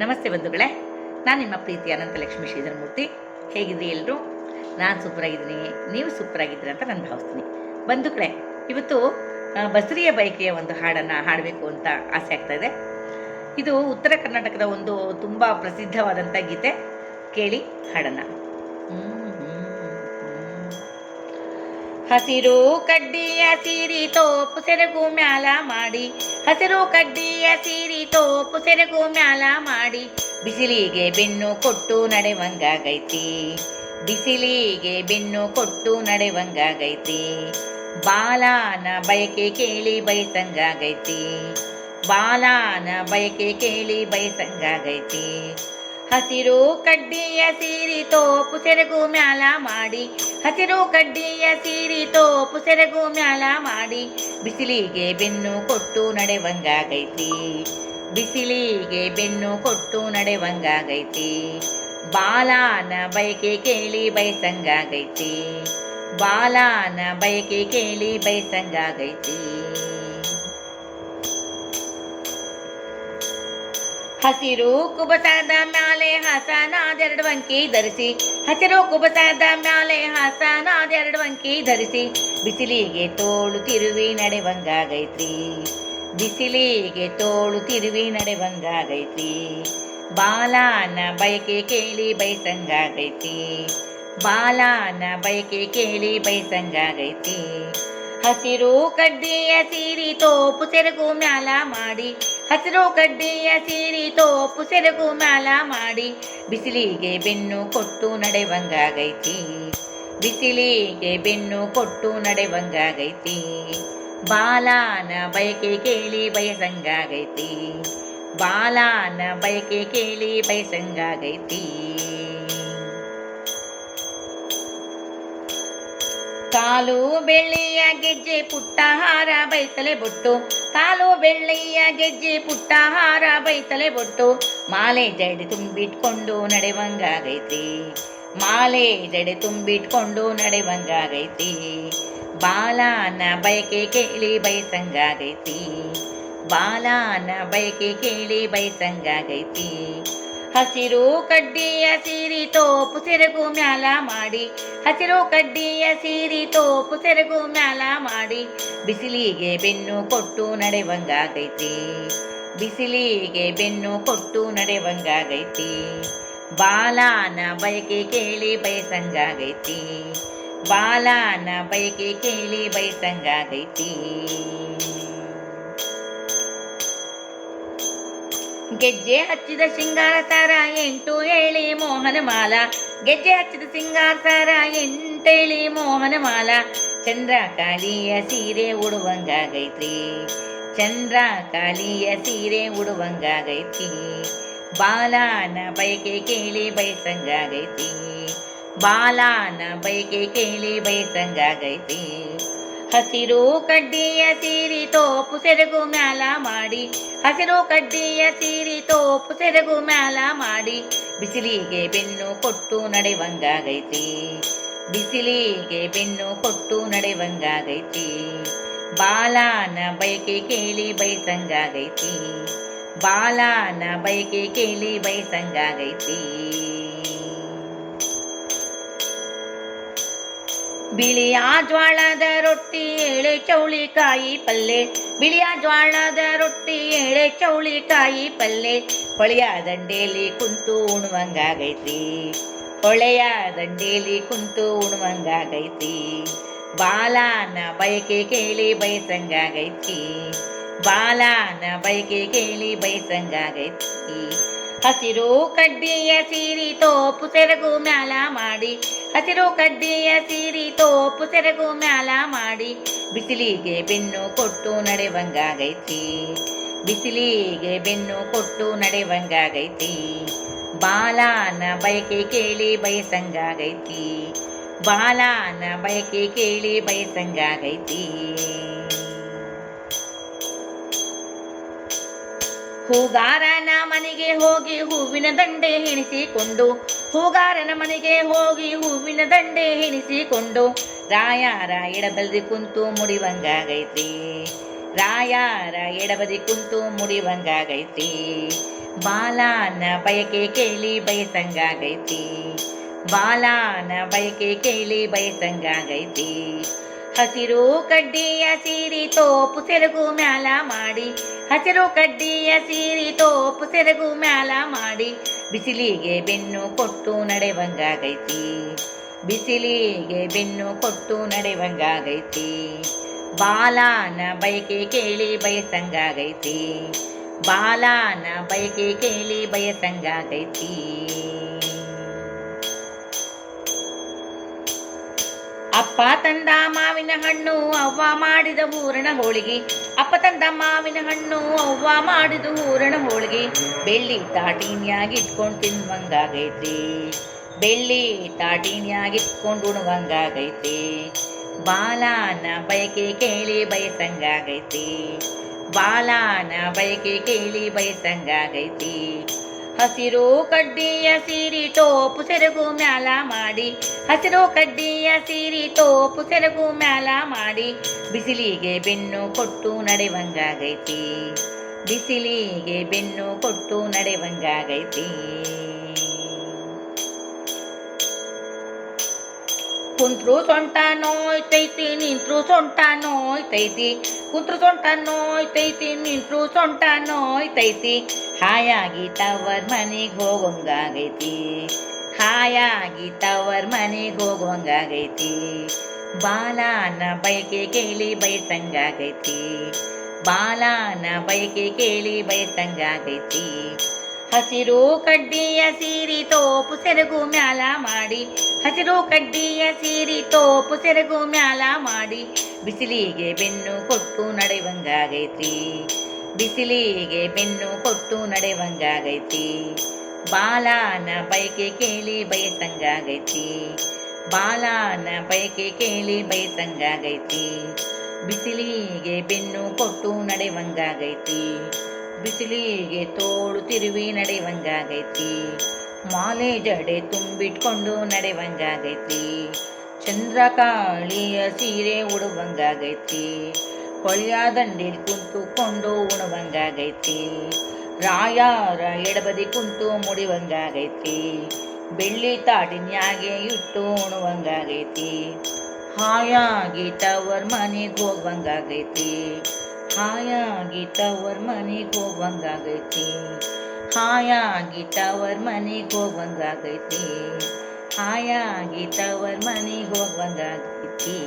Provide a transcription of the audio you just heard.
ನಮಸ್ತೆ ಬಂಧುಗಳೇ, ನಾನು ನಿಮ್ಮ ಪ್ರೀತಿ ಅನಂತಲಕ್ಷ್ಮಿ ಶ್ರೀಧರಮೂರ್ತಿ. ಹೇಗಿದ್ರಿ ಎಲ್ಲರೂ ನಾನು ಸೂಪರಾಗಿದ್ದೀನಿ, ನೀವು ಸೂಪರಾಗಿದ್ದೀರಿ ಅಂತ ನಾನು ಭಾವಿಸ್ತೀನಿ. ಬಂಧುಗಳೇ, ಇವತ್ತು ಬಸರಿಯ ಬಯಕೆಯ ಒಂದು ಹಾಡನ್ನು ಹಾಡಬೇಕು ಅಂತ ಆಸೆ ಆಗ್ತಾ ಇದೆ. ಇದು ಉತ್ತರ ಕರ್ನಾಟಕದ ಒಂದು ತುಂಬ ಪ್ರಸಿದ್ಧವಾದಂಥ ಗೀತೆ. ಕೇಳಿ ಹಾಡನ್ನು. ಹಸಿರು ಕಡ್ಡಿಯ ಸೀರಿ ತೋಪು ಸೆರಗು ಮ್ಯಾಲ ಮಾಡಿ. ಹಸಿರು ಕಡ್ಡಿಯ ಸೀರಿ ತೋಪು ಸೆರಗು ಮ್ಯಾಲ ಮಾಡಿ. ಬಿಸಿಲಿಗೆ ಬೆನ್ನು ಕೊಟ್ಟು ನಡೆವಂಗಾಗೈತಿ. ಬಿಸಿಲಿಗೆ ಬೆನ್ನು ಕೊಟ್ಟು ನಡೆವಂಗಾಗೈತಿ. ಬಾಲಾನ ಬಯಕೆ ಕೇಳಿ ಬಯಸಂಗಾಗೈತಿ. ಬಾಲಾನ ಬಯಕೆ ಕೇಳಿ ಬಯಸಂಗಾಗೈತಿ. ಹಸಿರು ಕಡ್ಡಿಯ ಸೀರಿ ತೋಪು ಸೆರಗು ಮ್ಯಾಲ ಮಾಡಿ. ಹಸಿರು ಕಡ್ಡಿಯ ಸೀರಿ ತೋಪು ಸೆರಗು ಮ್ಯಾಲ ಮಾಡಿ. ಬಿಸಿಲಿಗೆ ಬೆನ್ನು ಕೊಟ್ಟು ನಡೆವಂಗಾಗೈತಿ. ಬಿಸಿಲಿಗೆ ಬೆನ್ನು ಕೊಟ್ಟು ನಡೆವಂಗಾಗೈತಿ. ಬಾಲಾನ ಬಯಕೆ ಕೇಳಿ ಬಯಸಂಗಾಗೈತಿ. ಬಾಲಾನ ಬಯಕೆ ಕೇಳಿ ಬಯಸಂಗಾಗೈತಿ. ಹಸಿರು ಕುಬಸದ ಮ್ಯಾಲೆ ಹಸನಾದೆರಡು ಅಂಕಿ ಧರಿಸಿ. ಹಸಿರು ಕುಬಸದ ಮ್ಯಾಲೆ ಹಸನಾದೆರಡು ಅಂಕಿ ಧರಿಸಿ. ಬಿಸಿಲಿಗೆ ತೋಳು ತಿರುವಿ ನಡೆವಂಗಾಗೈತ್ರಿ ಬಿಸಿಲಿಗೆ ತೋಳು ತಿರುವಿ ನಡೆವಂಗಾಗೈತಿ ಬಾಲಾನ ಬಯಕೆ ಕೇಳಿ ಬೈಸಂಗಾಗೈತಿ ಬಾಲಾನ ಬಯಕೆ ಕೇಳಿ ಬಯಸಂಗಾಗೈತಿ ಹಸಿರು ಕಡ್ಡಿಯ ಸೀರಿ ತೋಪು ಸೆರಗು ಮ್ಯಾಲ ಮಾಡಿ. ಹಸಿರು ಕಡ್ಡಿಯ ಸೀರಿ ತೋಪು ಸೆರಗು ಮ್ಯಾಲ ಮಾಡಿ. ಬಿಸಿಲಿಗೆ ಬೆನ್ನು ಕೊಟ್ಟು ನಡೆವಂಗಾಗೈತಿ. ಬಿಸಿಲಿಗೆ ಬೆನ್ನು ಕೊಟ್ಟು ನಡೆವಂಗಾಗೈತಿ. ಬಾಲಾನ ಬಯಕೆ ಕೇಳಿ ಬಯಸಂಗಾಗೈತಿ. ಬಾಲಾನ ಬಯಕೆ ಕೇಳಿ ಬಯಸಂಗಾಗೈತಿ. ಕಾಲು ಬೆಳ್ಳಿಯ ಗೆಜ್ಜೆ ಪುಟ್ಟ ಹಾರ ಬೈತಲೆ ಬೊಟ್ಟು. ಕಾಲು ಬೆಳ್ಳಿಯ ಗೆಜ್ಜೆ ಪುಟ್ಟ ಹಾರ ಬೈತಲೆ ಬೊಟ್ಟು. ಮಾಲೆ ಜಡೆ ತುಂಬಿಟ್ಕೊಂಡು ನಡೆವಂಗಾಗೈತಿ. ಮಾಲೆ ಜಡೆ ತುಂಬಿಟ್ಕೊಂಡು ನಡೆವಂಗಾಗೈತಿ. ಬಾಲನ ಬಯಕೆ ಕೇಳಿ ಬೈಸಂಗಾಗೈತಿ. ಬಾಲನ ಬಯಕೆ ಕೇಳಿ ಬಯಸಂಗಾಗೈತಿ ಹಸಿರು ಕಡ್ಡಿಯ ಸೀರಿ ತೋಪು ಸೆರಗು ಮ್ಯಾಲ ಮಾಡಿ. ಹಸಿರು ಕಡ್ಡಿಯ ಸೀರಿ ತೋಪು ಸೆರಗು ಮ್ಯಾಲ ಮಾಡಿ. ಬಿಸಿಲಿಗೆ ಬೆನ್ನು ಕೊಟ್ಟು ನಡೆವಂಗಾಗೈತಿ. ಬಿಸಿಲಿಗೆ ಬೆನ್ನು ಕೊಟ್ಟು ನಡೆವಂಗಾಗೈತಿ. ಬಾಲಾನ ಬಯಕೆ ಕೇಳಿ ಬಯಸಂಗಾಗೈತಿ. ಬಾಲಾನ ಬಯಕೆ ಕೇಳಿ ಬಯಸಂಗಾಗೈತಿ. ಗೆಜ್ಜೆ ಹಚ್ಚಿದ ಸಿಂಗಾರ ಸಾರ ಎಂಟು ಹೇಳಿ ಮೋಹನ ಮಾಲ. ಗೆಜ್ಜೆ ಹಚ್ಚಿದ ಸಿಂಗಾರ ಸಾರ ಎಂಟೇಳಿ ಮೋಹನ ಮಾಲ. ಚಂದ್ರ ಕಾಲಿಯ ಸೀರೆ ಉಡುವಂಗಾಗೈತ್ರಿ. ಚಂದ್ರ ಕಾಲಿಯ ಸೀರೆ ಉಡುವಂಗಾಗೈತಿ ಬಾಲಾನ ಬಯಕೆ ಕೇಳಿ ಬಯಸಂಗಾಗೈತಿ ಬಾಲಾನ ಬಯಕೆ ಕೇಳಿ ಬಯಸಂಗಾಗೈತಿ ಹಸಿರು ಕಡ್ಡಿಯ ಸೀರಿ ತೋಪು ಸೆರಗು ಮ್ಯಾಲ ಮಾಡಿ. ಹಸಿರು ಕಡ್ಡಿಯ ಸೀರಿ ತೋಪು ಸೆರಗು ಮ್ಯಾಲ ಮಾಡಿ. ಬಿಸಿಲಿಗೆ ಬೆನ್ನು ಕೊಟ್ಟು ನಡೆವಂಗಾಗೈತಿ. ಬಿಸಿಲಿಗೆ ಬೆನ್ನು ಕೊಟ್ಟು ನಡೆವಂಗಾಗೈತಿ. ಬಾಲಾನ ಬಯಕೆ ಕೇಳಿ ಬೈಸಂಗಾಗೈತಿ ಬಾಲಾನ ಬಯಕೆ ಕೇಳಿ ಬಯಸಂಗಾಗೈತಿ. ಬಿಳಿಯ ಜ್ವಾಳದ ರೊಟ್ಟಿ ಎಳೆ ಚೌಳಿಕಾಯಿ ಪಲ್ಲೆ. ಬಿಳಿಯ ಜ್ವಾಳದ ರೊಟ್ಟಿ ಎಳೆ ಚೌಳಿಕಾಯಿ ಪಲ್ಲೆ. ಹೊಳೆಯ ದಂಡೇಲಿ ಕುಂತು ಉಣುವಂಗಾಗೈತಿ ಹೊಳೆಯ ದಂಡೇಲಿ ಕುಂತು ಉಣುವಂಗಾಗೈತಿ ಬಾಲಾನ ಬಯಕೆ ಕೇಳಿ ಬಯಸಂಗಾಗೈತಿ ಬಾಲಾನ ಬಯಕೆ ಕೇಳಿ ಬಯಸಂಗಾಗೈತಿ ಹಸಿರು ಕಡ್ಡಿಯ ಸೀರಿ ತೋಪು ಸೆರಗು ಮ್ಯಾಲ ಮಾಡಿ. ಹಸಿರು ಕಡ್ಡಿಯ ಸೀರಿ ತೋಪು ಸೆರಗು ಮ್ಯಾಲ ಮಾಡಿ, ಬಿಸಿಲಿಗೆ ಬೆನ್ನು ಕೊಟ್ಟು ನಡೆವಂಗಾಗೈತಿ. ಬಿಸಿಲಿಗೆ ಬೆನ್ನು ಕೊಟ್ಟು ನಡೆವಂಗಾಗೈತಿ. ಬಾಲಾನ ಬಯಕೆ ಕೇಳಿ ಬಯಸಂಗಾಗೈತಿ. ಬಾಲಾನ ಬಯಕೆ ಕೇಳಿ ಬಯಸಂಗಾಗೈತಿ. ಹೂಗಾರನ ಮನೆಗೆ ಹೋಗಿ ಹೂವಿನ ದಂಡೆ ಹೆಣಿಸಿಕೊಂಡು ಹೂಗಾರನ ಮನೆಗೆ ಹೋಗಿ ಹೂವಿನ ದಂಡೆ ಹೆಣಿಸಿಕೊಂಡು ರಾಯಾರ ಎಡಬದಿ ಕುಂತು ಮುಡಿವಂಗಾಗೈತಿ ರಾಯಾರ ಎಡಬದಿ ಕುಂತು ಮುಡಿವಂಗಾಗೈತಿ ಬಾಲಾನ ಬಯಕೆ ಕೇಳಿ ಬಯಸಂಗಾಗೈತಿ ಬಾಲಾನ ಬಯಕೆ ಕೇಳಿ ಬಯಸಂಗಾಗೈತಿ ಹಸಿರು ಕಡ್ಡಿಯ ಸೀರಿ ತೋಪು ಸೆರಗು ಮ್ಯಾಲ ಮಾಡಿ, ಹಸಿರು ಕಡ್ಡಿಯ ಸೀರಿ ತೋಪು ಸೆರಗು ಮ್ಯಾಲ ಮಾಡಿ ಬಿಸಿಲಿಗೆ ಬೆನ್ನು ಕೊಟ್ಟು ನಡೆವಂಗಾಗೈತಿ. ಬಿಸಿಲಿಗೆ ಬೆನ್ನು ಕೊಟ್ಟು ನಡೆವಂಗಾಗೈತಿ. ಬಾಲಾನ ಬಯಕೆ ಕೇಳಿ ಬಯಸಂಗಾಗೈತಿ. ಬಾಲಾನ ಬಯಕೆ ಕೇಳಿ ಬಯಸಂಗಾಗೈತಿ. ಅಪ್ಪ ತಂದ ಮಾವಿನ ಹಣ್ಣು ಅವ್ವ ಮಾಡಿದ ಹೂರಣ ಹೋಳಿಗೆ. ಅಪ್ಪ ತಂದ ಮಾವಿನ ಹಣ್ಣು, ಅವ್ವ ಮಾಡಿದು ಹೂರಣ ಹೋಳಿಗೆ. ಬೆಳ್ಳಿ ತಾಟಿನ್ಯಾಗಿ ಇಟ್ಕೊಂಡು ತಿನ್ನುವಂಗಾಗೈತಿ ಬೆಳ್ಳಿ ತಾಟಿನ್ಯಾಗ ಇಟ್ಕೊಂಡು ಉಣುವಂಗಾಗೈತಿ ಬಾಲಾನ ಬಯಕೆ ಕೇಳಿ ಬಯಸಂಗಾಗೈತಿ ಬಾಲಾನ ಬಯಕೆ ಕೇಳಿ ಬಯಸಂಗಾಗೈತಿ ಹಸಿರು ಕಡ್ಡಿಯ ಸೀರಿ ತೋಪು ಸೆರಗು ಮ್ಯಾಲ ಮಾಡಿ. ಹಸಿರು ಕಡ್ಡಿಯ ಸೀರಿ ತೋಪು ಸೆರಗು ಮ್ಯಾಲ ಮಾಡಿ. ಬಿಸಿಲಿಗೆ ಬೆನ್ನು ಕೊಟ್ಟು ನಡೆವಂಗಾಗೈತಿ. ಬಿಸಿಲಿಗೆ ಬೆನ್ನು ಕೊಟ್ಟು ನಡೆವಂಗಾಗೈತಿ. ಕುಂತ್ರು ಸೊಂಟ ನೋಯ್ತೈತಿ ನಿಂತ್ರು ಸೊಂಟ ನೋಯ್ತೈತಿ ಕುಂತ್ರು ಸೊಂಟ ನೋಯ್ತೈತಿ ನಿಂತ್ರು ಸೊಂಟ ನೋಯ್ತೈತಿ ಹಾಯಾಗಿ ತವರ್ ಮನೆಗೆ ಹೋಗೋಂಗಾಗೈತಿ. ಹಾಯಾಗಿ ತವರ್ ಮನೆಗೆ ಹೋಗೊಂಗಾಗೈತಿ. ಬಾಲಾನ ಬಯಕೆ ಕೇಳಿ ಬಯಸಂಗಾಗೈತಿ ಬಾಲಾನ ಬಯಕೆ ಕೇಳಿ ಬಯಸಂಗಾಗೈತಿ ಹಸಿರು ಕಡ್ಡಿಯ ಸೀರಿ ತೋಪು ಸೆರಗು ಮ್ಯಾಲ ಮಾಡಿ. ಹಸಿರು ಕಡ್ಡಿಯ ಸೀರಿ ತೋಪು ಸೆರಗು ಮ್ಯಾಲ ಮಾಡಿ. ಬಿಸಿಲಿಗೆ ಬೆನ್ನು ಕೊಟ್ಟು ನಡೆವಂಗಾಗೈತಿ ಬಿಸಿಲಿಗೆ ಬೆನ್ನು ಕೊಟ್ಟು ನಡೆವಂಗಾಗೈತಿ ಬಾಲಾನ ಬಯಕೆ ಕೇಳಿ ಬಯಸಂಗಾಗೈತಿ ಬಾಲಾನ ಬಯಕೆ ಕೇಳಿ ಬಯಸಂಗಾಗೈತಿ ಬಿಸಿಲಿಗೆ ಬೆನ್ನು ಕೊಟ್ಟು ನಡೆವಂಗಾಗೈತಿ ಬಿಸಿಲಿಗೆ ತೋಳು ತಿರುವಿ ನಡೆವಂಗಾಗೈತಿ ಮಾಲೆ ಜಡೆ ತುಂಬಿಟ್ಕೊಂಡು ನಡೆವಂಗಾಗೈತಿ ಚಂದ್ರಕಾಳಿಯ ಸೀರೆ ಉಡುವಂಗಾಗೈತಿ. ಹೊಳೆಯ ದಂಡೇಲಿ ಕುಂತುಕೊಂಡು ಉಣವಂಗಾಗೈತಿ. ರಾಯಾರ ಎಡಬದಿ ಕುಂತು ಮುಡಿವಂಗಾಗೈತಿ. ಬೆಳ್ಳಿ ತಾಟಿನ್ಯಾಗೆ ಇಟ್ಟು ಉಣುವಂಗಾಗೈತಿ. ಹಾಯಾಗಿ ತವರ್ ಮನೆಗೆ ಹೋಗುವಂಗಾಗೈತಿ. ಹಾಯಾಗಿ ತವರ್ ಮನೆಗೆ ಹೋಗಂಗಾಗೈತಿ ಹಾಯಾಗಿ ತವರ್ ಮನೆಗೆ ಹೋಗಂಗಾಗೈತಿ ಹಾಯಾಗಿ ತವರ್ ಮನೆಗೆ ಹೋಗುವಂಗಾಗೈತಿ.